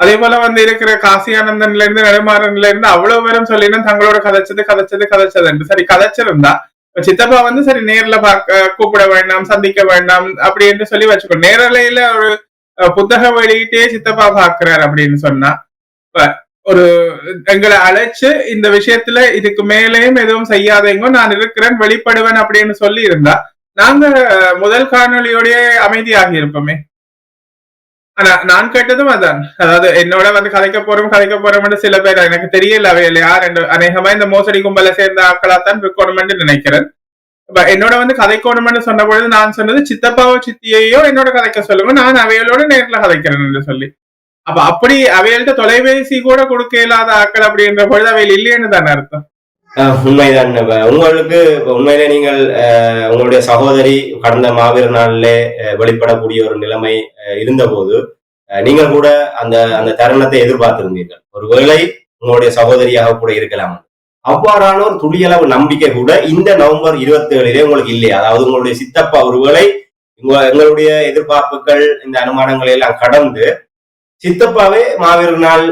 அதே போல வந்து இருக்கிற காசி ஆனந்தன்ல இருந்து நெடுமாறன்ல இருந்து அவ்வளவு பேரும் சொல்லினா தங்களோட கதைச்சது கதைச்சது கதைச்சதுன்னு சரி கதைச்சிருந்தா. சித்தப்பா வந்து சரி நேர்ல பார்க்க கூப்பிட வேண்டாம் சந்திக்க வேண்டாம் அப்படி என்று சொல்லி வச்சுக்கோ. நேரலையில ஒரு புத்தகம் வெளியிட்டே சித்தப்பா பாக்குறாரு அப்படின்னு சொன்னா ஒரு எங்களை அழைச்சு இந்த விஷயத்துல இதுக்கு மேலேயும் எதுவும் செய்யாதீங்க நான் இருக்கிறேன் வெளிப்படுவேன் அப்படின்னு சொல்லி இருந்தா நாங்க முதல் காணொலியோடய அமைதியாகி இருப்போமே. ஆனா நான் கேட்டதும் அதான் அதாவது என்னோட வந்து கலைக்க போறோம் கலைக்க போறோம்னு சில பேர் எனக்கு தெரியல அவையில் யார் ரெண்டு அநேகமா இந்த மோசடி கும்பல சேர்ந்த ஆட்களாத்தான் இருக்கணும்னு நினைக்கிறேன் என்னோட வந்து கதைக்கணும்னு சொன்ன பொழுது நான் சொன்னது சித்தப்பாவோ சித்தியையோ என்னோட கதைக்க சொல்லுங்க நான் அவையோட நேர்ல கதைக்கிறேன் என்று சொல்லி அப்ப அப்படி அவைகள்ட்ட தொலைபேசி கூட கொடுக்க இல்லாத ஆட்கள் அப்படின்ற பொழுது அவையில் இல்லைன்னு தானே அர்த்தம் உண்மைதான் உங்களுக்கு உண்மையில நீங்கள் அஹ், உங்களுடைய சகோதரி கடந்த மாவீர நாளிலே வெளிப்படக்கூடிய ஒரு நிலைமை இருந்தபோது அஹ், நீங்கள் கூட அந்த அந்த தருணத்தை எதிர்பார்த்திருந்தீர்கள். ஒருவேளை உங்களுடைய சகோதரியாக கூட இருக்கலாம். அவ்வாறான ஒரு துளியளவு நம்பிக்கை கூட இந்த நவம்பர் இருபத்தி ஏழிலே உங்களுக்கு இல்லையா அதாவது உங்களுடைய சித்தப்பா ஒருவேளை எங்களுடைய எதிர்பார்ப்புகள் இந்த அனுமானங்களை எல்லாம் கடந்து சித்தப்பாவே மாவீரர் நாள்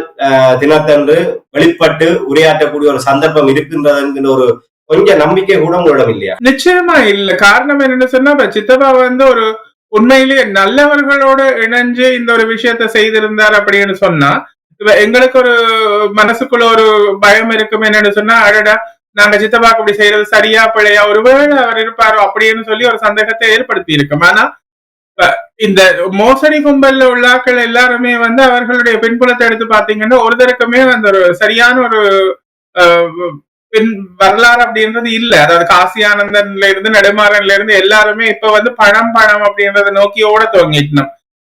தினத்தன்று வெளிப்பட்டு உரையாற்றக்கூடிய ஒரு சந்தர்ப்பம் இருக்கின்றது என்கின்ற ஒரு கொஞ்சம் நம்பிக்கை கூட உங்களிடம் இல்லையா? நிச்சயமா இல்ல. காரணம் என்னன்னு சொன்னா இப்ப சித்தப்பா வந்து ஒரு உண்மையிலேயே நல்லவர்களோடு இணைஞ்சு இந்த ஒரு விஷயத்த செய்திருந்தார் அப்படின்னு சொன்னா இப்ப எங்களுக்கு ஒரு மனசுக்குள்ள ஒரு பயம் இருக்கும் என்னன்னு சொன்னா அடடா நாங்க சித்தப்பாக்கு அப்படி செய்யறது சரியா பிழையா ஒருவேளை அவர் இருப்பாரோ அப்படின்னு சொல்லி ஒரு சந்தேகத்தை ஏற்படுத்தி இருக்கும் ஆனா இந்த மோசடி கும்பல்ல உள்ளாக்கள் எல்லாருமே வந்து அவர்களுடைய பின்புலத்தை எடுத்து பாத்தீங்கன்னா ஒருத்தருக்குமே அந்த ஒரு சரியான ஒரு பின் வரலாறு அப்படின்றது இல்ல. அதாவது காசி ஆனந்தன்ல இருந்து நெடுமாறன்ல இருந்து எல்லாருமே இப்ப வந்து பணம் பணம் அப்படின்றத நோக்கியோட ஓட துவங்கிட்டோம்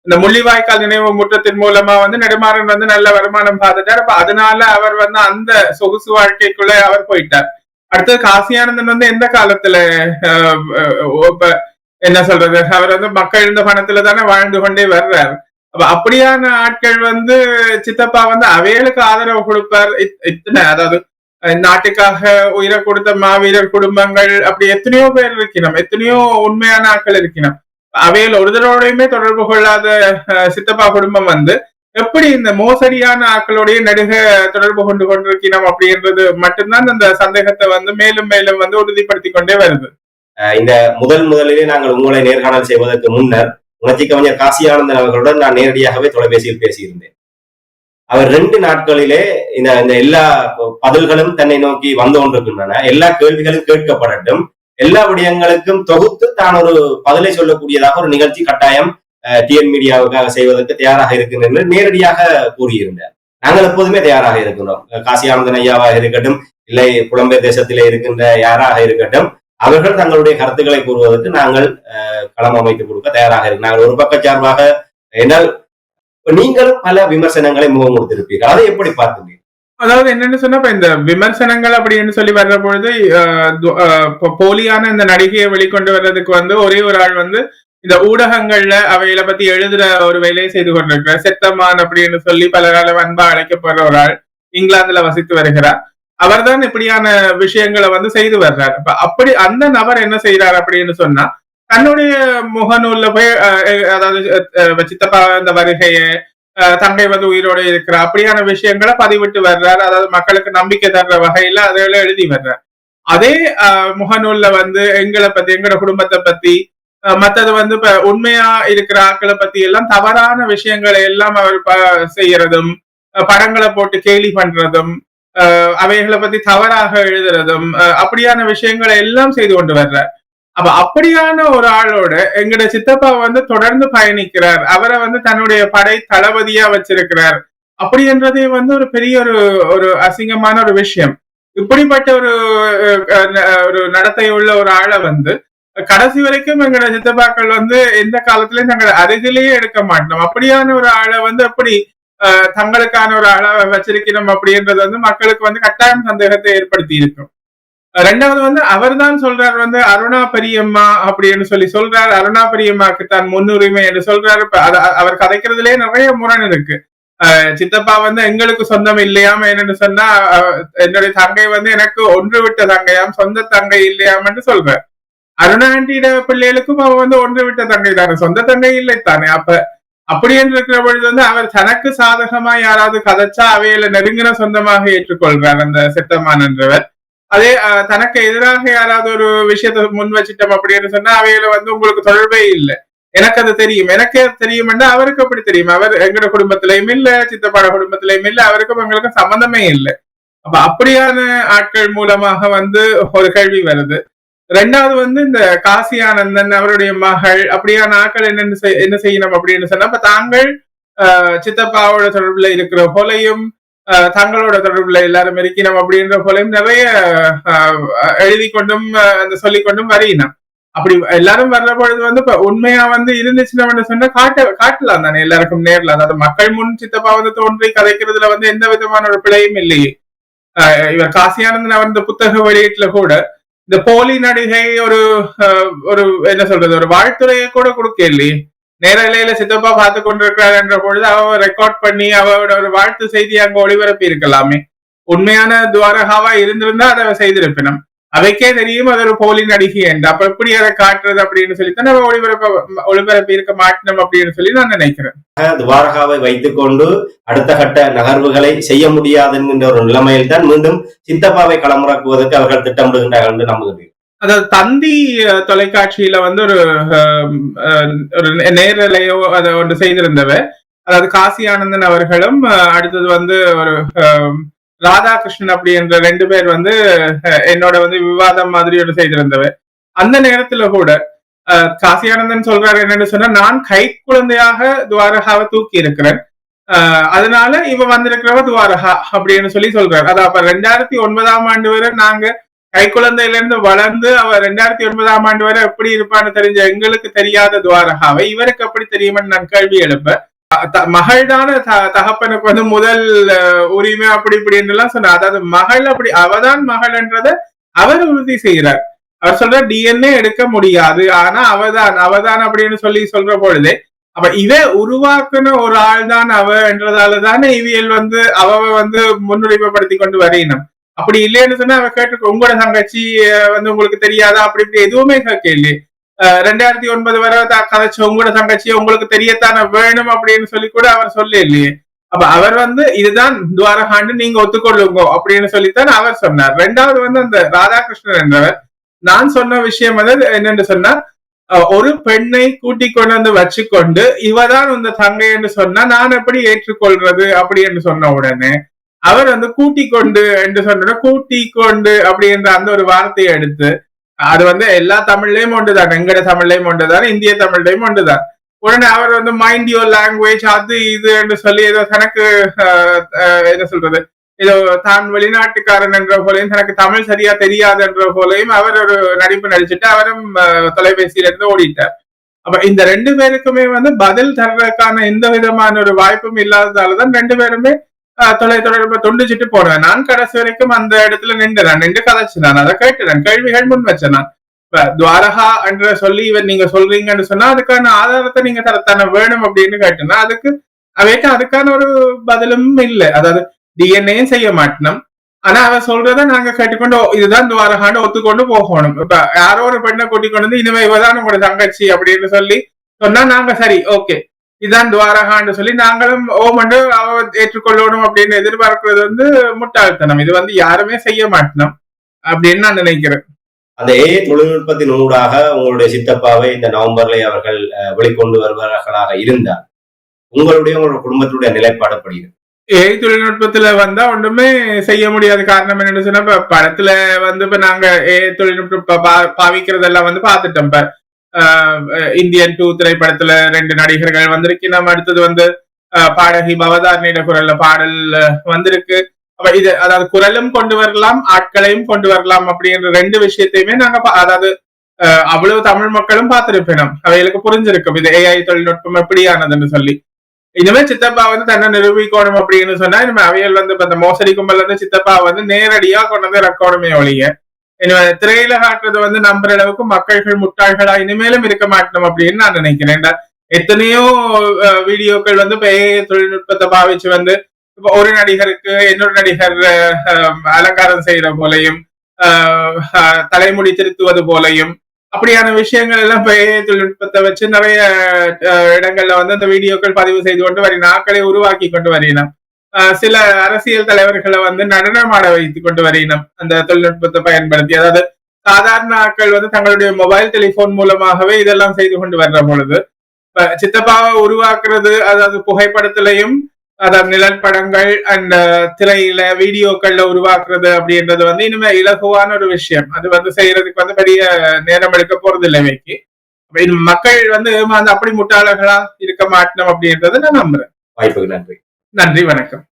இந்த முள்ளிவாய்க்கால் நினைவு முற்றத்தின் மூலமா வந்து நெடுமாறன் வந்து நல்ல வருமானம் பார்த்துட்டார். அப்ப அதனால அவர் வந்து அந்த சொகுசு வாழ்க்கைக்குள்ள அவர் போயிட்டார். அடுத்தது காசி ஆனந்தன் வந்து எந்த காலத்துல இப்ப என்ன சொல்றது? அவர் வந்து மக்கள் இருந்த பணத்துல தானே வாழ்ந்து கொண்டே வர்றார். அப்ப அப்படியான ஆட்கள் வந்து சித்தப்பா வந்து அவைகளுக்கு ஆதரவு கொடுப்பார். இத்- இத்தனை அதாவது நாட்டுக்காக உயிரை கொடுத்த மாவீரர் குடும்பங்கள் அப்படி எத்தனையோ பேர் இருக்கணும் எத்தனையோ உண்மையான ஆட்கள் இருக்கணும் அவையில் ஒருதரோடையுமே தொடர்பு கொள்ளாத சித்தப்பா குடும்பம் வந்து எப்படி இந்த மோசடியான ஆட்களுடைய நடுக தொடர்பு கொண்டு கொண்டிருக்கணும் அப்படின்றது மட்டும்தான் அந்த சந்தேகத்தை வந்து மேலும் மேலும் வந்து உறுதிப்படுத்தி கொண்டே வருது. இந்த முதல் முதலிலே நாங்கள் உங்களை நேர்காணல் செய்வதற்கு முன்னர் உணர்ச்சி கவிஞர் காசியானந்தன் அவர்களுடன் நான் நேரடியாகவே தொலைபேசியில் பேசியிருந்தேன். அவர் ரெண்டு நாட்களிலே இந்த இந்த எல்லா பதில்களும் தன்னை நோக்கி வந்து கொண்டிருக்கின்றன. எல்லா கேள்விகளும் கேட்கப்படட்டும். எல்லா விடயங்களுக்கும் தொகுத்து தான் ஒரு பதிலை சொல்லக்கூடியதாக ஒரு நிகழ்ச்சி கட்டாயம் டிஎன் மீடியாவுக்காக செய்வதற்கு தயாராக இருக்கின்றன என்று நேரடியாக கூறியிருந்தார். நாங்கள் எப்போதுமே தயாராக இருக்கிறோம். காசியானந்தன் ஐயாவாக இருக்கட்டும் இல்லை புலம்பெயர் தேசத்திலே இருக்கின்ற யாராக இருக்கட்டும் அவர்கள் தங்களுடைய கருத்துக்களை கூறுவதற்கு நாங்கள் களம் அமைத்து கொடுக்க தயாராக இருக்கு நாங்கள் ஒரு பக்க சார்பாக என்றால் நீங்கள் பல விமர்சனங்களை முகம் கொடுத்திருப்பீர்கள். அதை எப்படி பார்த்துங்க அதாவது என்னன்னு சொன்னா இப்ப இந்த விமர்சனங்கள் அப்படின்னு சொல்லி வர்ற பொழுது போலியான இந்த நடிகையை வெளிக்கொண்டு வர்றதுக்கு வந்து ஒரே ஒரு ஆள் வந்து இந்த ஊடகங்கள்ல அவைகளை பத்தி எழுதுற ஒரு வேலையை செய்து கொண்டிருக்கிறார். செத்தமான் அப்படின்னு சொல்லி பலரால அன்பா அழைக்கப்படுற ஒரு ஆள் இங்கிலாந்துல வசித்து வருகிறார். அவர்தான் இப்படியான விஷயங்களை வந்து செய்து வர்றார். இப்ப அப்படி அந்த நபர் என்ன செய்யறார் அப்படின்னு சொன்னா தன்னுடைய முகநூல்ல போய் அஹ், அதாவது சித்தப்பா இந்த வருகையை தங்கை வந்து உயிரோட இருக்கிற அப்படியான விஷயங்களை பதிவிட்டு வர்றாரு. அதாவது மக்களுக்கு நம்பிக்கை தர்ற வகையில அதில் எழுதி வர்றார். அதே முகநூல்ல வந்து எங்களை பத்தி எங்களோட குடும்பத்தை பத்தி மத்தது வந்து இப்ப உண்மையா இருக்கிற ஆட்களை பத்தி எல்லாம் தவறான விஷயங்களை எல்லாம் அவர் செய்யறதும் படங்களை போட்டு கேலி பண்றதும் அவைகளை பத்தி தவறாக எழுதுறதும் அஹ், அப்படியான விஷயங்களை எல்லாம் செய்து கொண்டு வர்றார். அப்ப அப்படியான ஒரு ஆளோட எங்கட சித்தப்பா வந்து தொடர்ந்து பயணிக்கிறார். அவரை வந்து தன்னுடைய படை தளபதியா வச்சிருக்கிறார். அப்படின்றதே வந்து ஒரு பெரிய ஒரு ஒரு அசிங்கமான ஒரு விஷயம். இப்படிப்பட்ட ஒரு ஒரு நடத்தை உள்ள ஒரு ஆளை வந்து கடைசி வரைக்கும் எங்களோட சித்தப்பாக்கள் வந்து எந்த காலத்திலயும் தங்களை அருகிலேயே எடுக்க மாட்டோம். அப்படியான ஒரு ஆளை வந்து அப்படி தங்களுக்கான ஒரு அளவை வச்சிருக்கணும் அப்படின்றது வந்து மக்களுக்கு வந்து கட்டாயம் சந்தேகத்தை ஏற்படுத்தி இருக்கும் ரெண்டாவது வந்து அவர் தான் சொல்றார் வந்து அருணா பெரியம்மா அப்படின்னு சொல்லி சொல்றார் அருணா பெரியம்மாக்கு தான் முன்னுரிமை என்று சொல்றாரு அவர் கதைக்கிறதுலயே நிறைய முரண் இருக்கு சித்தப்பா வந்து எங்களுக்கு சொந்தம் இல்லையாம என்னன்னு சொன்னா அஹ் என்னுடைய தங்கை வந்து எனக்கு ஒன்று விட்ட தங்கையாம் சொந்த தங்கை இல்லையாமன்னு சொல்ற அருணாண்டியிட அருணா பிள்ளைகளுக்கும் அவ வந்து ஒன்று விட்ட தங்கை தானே சொந்த தங்கை இல்லை தானே அப்ப அப்படி என்று இருக்கிற பொழுது வந்து அவர் தனக்கு சாதகமா யாராவது கதைச்சா அவையில நெருங்கின சொந்தமாக ஏற்றுக்கொள்றார் அந்த செத்தமான் என்றவர். அதே தனக்கு எதிராக யாராவது ஒரு விஷயத்தை முன் வச்சிட்டோம் அப்படின்னு சொன்னா அவையில வந்து உங்களுக்கு தொடர்பே இல்லை. எனக்கு அது தெரியும். எனக்கே தெரியும்னா அவருக்கு அப்படி தெரியும். அவர் எங்களோட குடும்பத்திலையும் இல்ல சித்தப்பாட குடும்பத்திலையும் இல்ல அவருக்கும் எங்களுக்கும் சம்பந்தமே இல்லை. அப்ப அப்படியான ஆட்கள் மூலமாக வந்து ஒரு கேள்வி வருது. ரெண்டாவது வந்து இந்த காசி ஆனந்தன் அவருடைய மகள் அப்படியான ஆட்கள் என்னென்ன செய்- என்ன செய்யணும் அப்படின்னு சொன்னா இப்ப தாங்கள் ஆஹ், சித்தப்பாவோட தொடர்புல இருக்கிற போலையும் ஆஹ், தங்களோட தொடர்புல எல்லாரும் இருக்கணும் அப்படின்ற போலையும் நிறைய எழுதி கொண்டும் அந்த சொல்லி கொண்டும் வரையினோம். அப்படி எல்லாரும் வர்ற பொழுது வந்து உண்மையா வந்து இருந்துச்சுன்னு சொன்னா காட்ட காட்டலாம் தானே எல்லாருக்கும் நேரில். அதாவது மக்கள் முன் சித்தப்பா வந்து தோன்றி கதைக்கிறதுல வந்து எந்த விதமான ஒரு பிழையும் இல்லையே. ஆஹ் இவர் காசியானந்தன் அவர் இந்த புத்தக வெளியீட்டுல கூட இந்த போலி நடிகை ஒரு ஒரு என்ன சொல்றது ஒரு வாழ்த்துறையை கூட கொடுக்க இல்லையே. நேரலையில சித்தப்பா பார்த்து கொண்டிருக்கிறார் என்ற பொழுது அவ ரெக்கார்ட் பண்ணி அவரோட ஒரு வாழ்த்து செய்தி அங்க ஒளிபரப்பி இருக்கலாமே உண்மையான துவாரகாவா இருந்திருந்தா அதை செய்திருப்பினம். அவைக்கே தெரியும் அது ஒரு போலி நடிகை என்று. அப்ப எப்படி அதை காட்டுறது அப்படின்னு சொல்லி தான் நம்ம ஒளிபரப்ப ஒளிபரப்பி இருக்க மாட்டோம் அப்படின்னு சொல்லி நான் நினைக்கிறேன். துவாரகாவை வைத்துக்கொண்டு அடுத்த கட்ட நகர்வுகளை செய்ய முடியாது என்கின்ற ஒரு நிலைமையில் தான் மீண்டும் சித்தப்பாவை களமிறக்குவதற்கு அவர்கள் திட்டமிடுகின்றார்கள் என்று நம்புகிறேன். அதாவது தந்தி தொலைக்காட்சியில வந்து ஒரு ஒரு நேரலையோ அதை ஒன்று செய்திருந்தவ அதாவது காசி ஆனந்தன் அவர்களும் அடுத்தது வந்து ஒரு ராதாகிருஷ்ணன் அப்படி என்ற ரெண்டு பேர் வந்து என்னோட வந்து விவாதம் மாதிரி ஒன்று செய்திருந்தவ அந்த நேரத்துல கூட அஹ், சொல்றாரு என்னன்னு சொன்னா நான் கை குழந்தையாக துவாரகாவை தூக்கி இருக்கிறேன் அதனால இவ வந்திருக்கிறவ துவாரகா அப்படின்னு சொல்லி சொல்றாரு. அது அப்ப ரெண்டாயிரத்தி ஒன்பதாம் ஆண்டு வரை நாங்க கை குழந்தையில இருந்து வளர்ந்து அவ ரெண்டாயிரத்தி ஒன்பதாம் ஆண்டு வரை எப்படி இருப்பான்னு தெரிஞ்ச எங்களுக்கு தெரியாத துவாரகாவை இவருக்கு எப்படி தெரியுமென்னு நான் கேள்வி எழுப்பேன். மகள்தான த- தகப்பனுக்கு வந்து முதல் உரிமை அப்படி இப்படின்னு எல்லாம் சொன்னா அதாவது மகள் அப்படி அவதான் மகள்ன்றத அவர் உறுதி செய்யறார் அவர் சொல்ற டிஎன்ஏ எடுக்க முடியாது. ஆனா அவதான் அவதான் அப்படின்னு சொல்லி சொல்ற பொழுதே அப்ப இவ உருவாக்குன ஒரு ஆள் தான் அவ என்றதாலதானே இவியல் வந்து அவ வந்து முன்னுரிமைப்படுத்தி கொண்டு வரையினும் அப்படி இல்லைன்னு சொன்னா அவ கேட்டு உங்களோட தங்கச்சி வந்து உங்களுக்கு தெரியாதா? அப்படி இப்படி எதுவுமே கேட்க இல்லையே ரெண்டாயிரத்தி ஒன்பது வரை கதைச்சு உங்களோட தங்கச்சி உங்களுக்கு தெரியத்தானே வேணும் அப்படின்னு சொல்லி கூட அவர் சொல்ல இல்லையே அப்ப அவர் வந்து இதுதான் துவாரகாண்டு நீங்க ஒத்துக்கொள்ளுங்க அப்படின்னு சொல்லித்தான் அவர் சொன்னார். ரெண்டாவது வந்து அந்த ராதாகிருஷ்ணன் என்றவர் நான் சொன்ன விஷயம் வந்து என்னென்று சொன்னா ஒரு பெண்ணை கூட்டி கொண்டு வந்து வச்சுக்கொண்டு இவதான் இந்த தங்கை என்று சொன்னா நான் எப்படி ஏற்றுக்கொள்றது? அப்படி என்று சொன்ன உடனே அவர் வந்து கூட்டி கொண்டு என்று சொன்ன கூட்டி கொண்டு அப்படின்ற அந்த ஒரு வார்த்தையை எடுத்து அது வந்து எல்லா தமிழ்லயும் ஒன்றுதான். எங்கட தமிழ்லயும் ஒன்றுதான் இந்திய தமிழ்லயும் ஒன்றுதான். உடனே அவர் வந்து மைண்ட் யோர் லாங்குவேஜ் அது இது என்று சொல்லி ஏதோ தனக்கு என்ன சொல்றது? ஏதோ தான் வெளிநாட்டுக்காரன் என்ற போலையும் தனக்கு தமிழ் சரியா தெரியாது என்ற போலையும் அவர் ஒரு நடிப்பு நடிச்சுட்டு அவரும் தொலைபேசியில இருந்து ஓடிட்டார். அப்ப இந்த ரெண்டு பேருக்குமே வந்து பதில் தர்றதுக்கான எந்த விதமான ஒரு வாய்ப்பும் இல்லாததாலதான் ரெண்டு பேருமே தொலை தொடர்பு துண்டிச்சிட்டு போனேன் நான் கடைசி வரைக்கும் அந்த இடத்துல நின்றுறேன் நின்று கதைச்சு நான் அதை கேட்டுறேன். கேள்விகள் முன் வச்சேன் நான். இப்ப துவாரகா என்ற சொல்லி இவன் நீங்க சொல்றீங்கன்னு சொன்னா அதுக்கான ஆதாரத்தை நீங்க தரத்தான வேணும் அப்படின்னு கேட்டுனா அதுக்கு அவைக்கு அதுக்கான ஒரு பதிலும் இல்லை. அதாவது டிஎன்ஏயும் செய்ய மாட்டோம் ஆனா அவ சொல்றத நாங்க கேட்டுக்கொண்டு இதுதான் துவாரகான்னு ஒத்துக்கொண்டு போகணும். இப்ப யாரோ ஒரு பெண்ணை கூட்டிக் கொண்டு வந்து இனிமே இவதான் உங்களோட தங்கச்சி அப்படின்னு சொல்லி சொன்னா நாங்க சரி ஓகே. இதான் துவாரகான்னு சொல்லி நாங்களும் ஓமண்டு அவ ஏற்றுக்கொள்ளணும் அப்படின்னு எதிர்பார்க்கிறது வந்து முட்டாள்தனம். இது வந்து யாருமே செய்ய மாட்டோம் அப்படின்னு நான் நினைக்கிறேன். அந்த ஏ தொழில்நுட்பத்தின் ஊடாக உங்களுடைய சித்தப்பாவை இந்த நவம்பர்ல அவர்கள் வெளிக்கொண்டு வருவார்களாக இருந்தால் உங்களுடைய உங்களோட குடும்பத்துடைய நிலைப்பாடு அப்படி இருக்கு? ஏஐ தொழில்நுட்பத்துல வந்தா ஒண்ணுமே செய்ய முடியாத காரணம் என்னன்னு சொன்னா இப்ப படத்துல வந்து இப்ப நாங்க ஏஐ தொழில்நுட்பம் பாவிக்கிறதெல்லாம் வந்து பாத்துட்டோம் இப்ப இந்தியன் டூ திரைப்படத்துல ரெண்டு நடிகர்கள் வந்திருக்கு. நம்ம அடுத்தது வந்து ஆஹ், பாடகி பவதாரணியிட குரல்ல பாடல் வந்திருக்கு. அப்ப இது அதாவது குரலும் கொண்டு வரலாம் ஆட்களையும் கொண்டு வரலாம் அப்படின்ற ரெண்டு விஷயத்தையுமே நாங்க பா- அதாவது அவ்வளவு தமிழ் மக்களும் பார்த்திருப்பினோம் அவைகளுக்கு புரிஞ்சிருக்கும். இது ஏஐ தொழில்நுட்பம் எப்படியானதுன்னு சொல்லி. இனிமே சித்தப்பா வந்து தன்னை நிரூபிக்கணும் அப்படின்னு சொன்னா இனிமே அவையல் வந்து இப்ப இந்த மோசடி கும்பல் வந்து சித்தப்பா வந்து நேரடியா கொண்டு வந்து இறக்கணுமே ஒழிய திரையில காட்டுறது வந்து நம்புற அளவுக்கு மக்கள்கள் முட்டாள்களா இனிமேலும் இருக்க மாட்டோம் அப்படின்னு நான் நினைக்கிறேன். எத்தனையோ வீடியோக்கள் வந்து பெரிய தொழில்நுட்பத்தை பாவிச்சு வந்து ஒரு நடிகருக்கு இன்னொரு நடிகர் அலங்காரம் செய்யற போலையும் தலைமுடி திருத்துவது போலையும் அப்படியான விஷயங்கள் எல்லாம் பெரிய தொழில்நுட்பத்தை வச்சு நிறைய இடங்கள்ல வந்து அந்த வீடியோக்கள் பதிவு செய்து கொண்டு வரி நாட்களை உருவாக்கி கொண்டு வரினோம் சில அரசியல் தலைவர்களை வந்து நடனமாட வைத்து கொண்டு வரினோம் அந்த தொழில்நுட்பத்தை பயன்படுத்தி. அதாவது சாதாரண ஆட்கள் வந்து தங்களுடைய மொபைல் டெலிபோன் மூலமாகவே இதெல்லாம் செய்து கொண்டு வர்ற பொழுது சித்தப்பாவை உருவாக்குறது அதாவது புகைப்படத்திலையும் அதாவது நிழல் படங்கள் அண்ட் திரையில வீடியோக்கள்ல உருவாக்குறது அப்படின்றது வந்து இனிமே இலகுவான ஒரு விஷயம். அது வந்து செய்யறதுக்கு வந்து பெரிய நேரம் எடுக்க போறது இல்லைமைக்கு மக்கள் வந்து அப்படி முட்டாளர்களா இருக்க மாட்டோம் அப்படின்றத நான் நம்புறேன். வாய்ப்புக்கு நன்றி. நன்றி வணக்கம்.